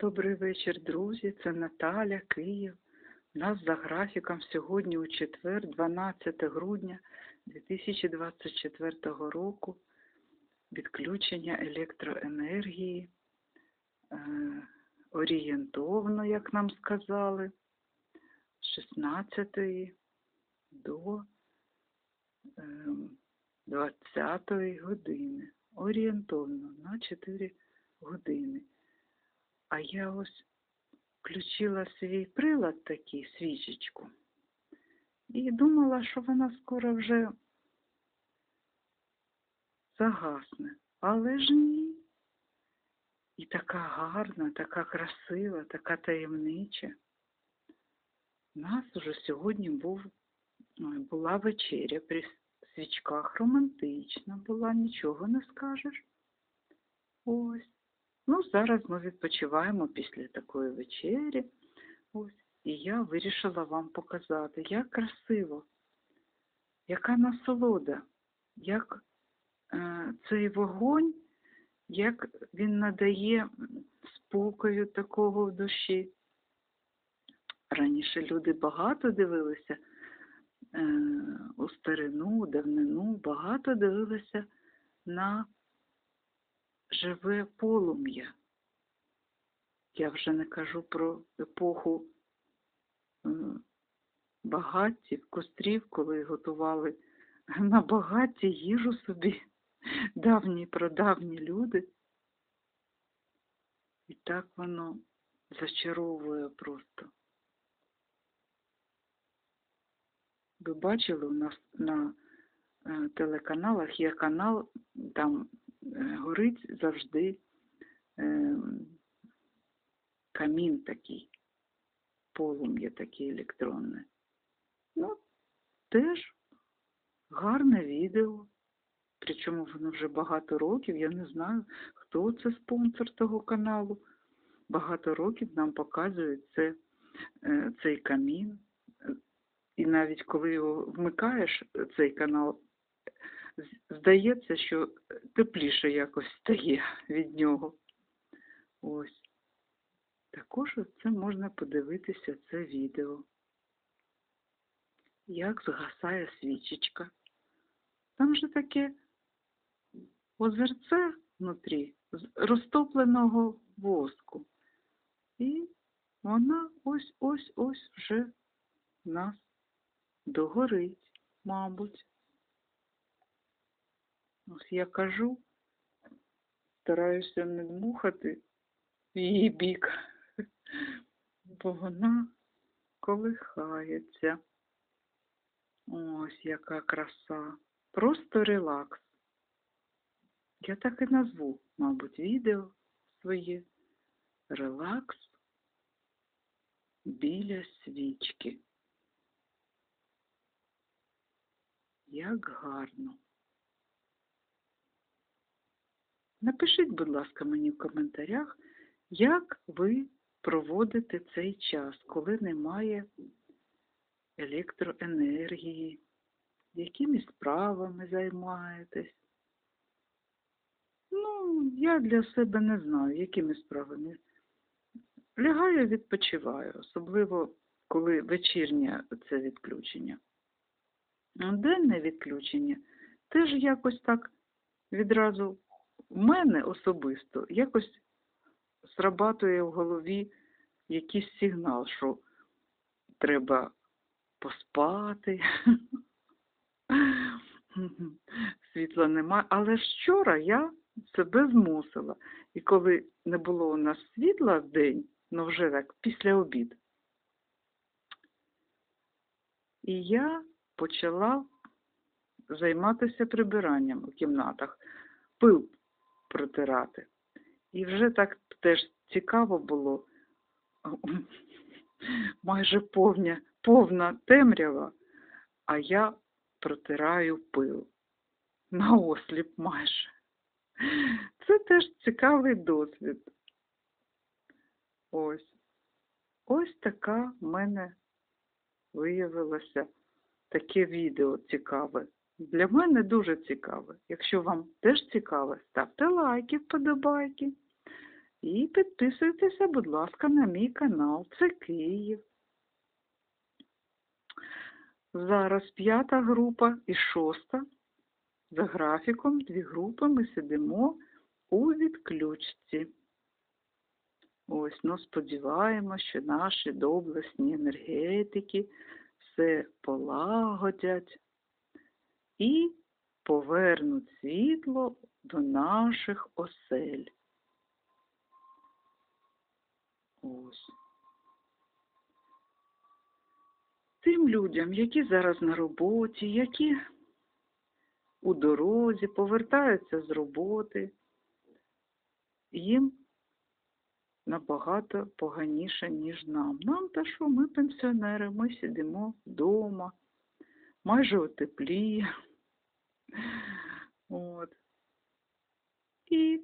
Добрий вечір, друзі. Це Наталя, Київ. У нас за графіком сьогодні у четвер, 12 грудня 2024 року, відключення електроенергії е, орієнтовно, як нам сказали, з 16 до е, 20 години. Орієнтовно на 4 години. А я ось включила свій прилад такий, свічечку, і думала, що вона скоро вже загасне. Але ж ні. І така гарна, така красива, така таємнича. У нас уже сьогодні був, була вечеря при свічках романтична була, нічого не скажеш. Ось. Ну, зараз ми відпочиваємо після такої вечері. Ось. І я вирішила вам показати, як красиво, яка насолода, як е, цей вогонь, як він надає спокою такого в душі. Раніше люди багато дивилися е, у старину, давнину, багато дивилися на живе полум'я. Я вже не кажу про епоху е, багаттів, кострів, коли готували на багаті їжу собі давні прадавні люди. І так воно зачаровує просто. Ви бачили, у нас на е, телеканалах є канал, там горить завжди е, камін такий, полум'я таке електронне. Ну, теж гарне відео. Причому воно вже багато років, я не знаю, хто це спонсор того каналу. Багато років нам показують це, е, цей камін. І навіть коли його вмикаєш, цей канал, здається, що тепліше якось стає від нього. Ось. Також це можна подивитися це відео. Як згасає свічечка. Там же таке озерце внутрі з розтопленого воску. І вона ось-ось-ось вже в нас догорить, мабуть. Ось я кажу, стараюся не дмухати в її бік, бо вона колихається. Ось яка краса. Просто релакс. Я так і назву, мабуть, відео своє. Релакс біля свічки. Як гарно. Напишіть, будь ласка, мені в коментарях, як ви проводите цей час, коли немає електроенергії, якими справами займаєтесь. Ну, я для себе не знаю, якими справами. Лягаю, відпочиваю, особливо коли вечірнє це відключення. Денне відключення теж якось так відразу в мене особисто якось срабатує в голові якийсь сигнал, що треба поспати. Світла немає. Але вчора я себе змусила. І коли не було у нас світла в день, ну вже так, після обід, і я почала займатися прибиранням у кімнатах, пил протирати. І вже так теж цікаво було, майже повня, повна темрява, а я протираю пил. На осліп майже. Це теж цікавий досвід. Ось. Ось така в мене виявилося таке відео цікаве. Для мене дуже цікаве. Якщо вам теж цікаве, ставте лайки, вподобайки. І підписуйтеся, будь ласка, на мій канал. Це Київ. Зараз п'ята група і шоста. За графіком дві групи ми сидимо у відключці. Ось, ну сподіваємося, що наші доблесні енергетики все полагодять і повернуть світло до наших осель. Ось. Тим людям, які зараз на роботі, які у дорозі, повертаються з роботи, їм набагато поганіше, ніж нам. Нам та що ми пенсіонери, ми сидимо вдома, майже у. От. І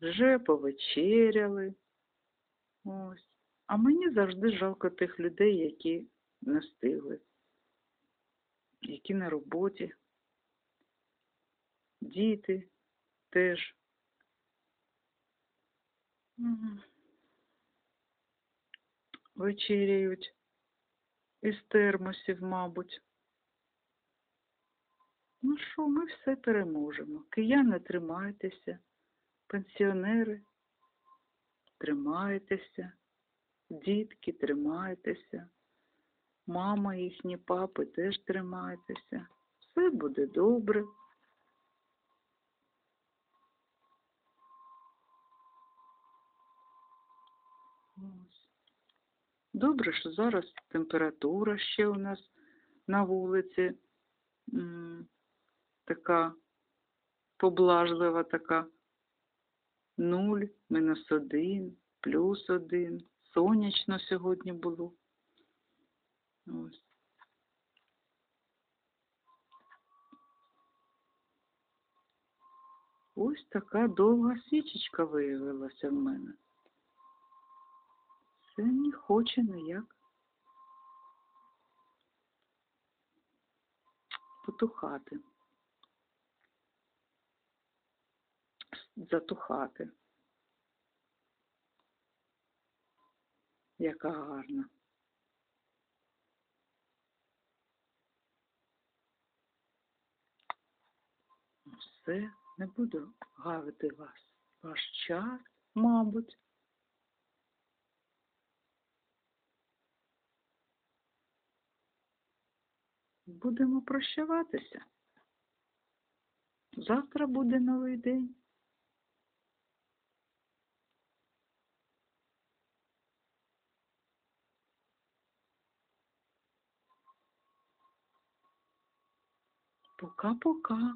вже повечеряли. Ось. А мені завжди жалко тих людей, які не встигли, які на роботі. Діти теж. Вечеряють із термосів, мабуть. Ну що, ми все переможемо. Кияни тримайтеся, пенсіонери, тримайтеся, дітки, тримайтеся, мама їхні папи теж тримайтеся. Все буде добре. Добре, що зараз температура ще у нас на вулиці така поблажлива така. Нуль, мінус один, плюс один. Сонячно сьогодні було. Ось. Ось така довга свічечка виявилася в мене. Це не хоче ніяк потухати. Затухати. Яка гарна. Все, не буду гавити вас. Ваш час, мабуть. Будемо прощаватися. Завтра буде новий день. Пока-пока.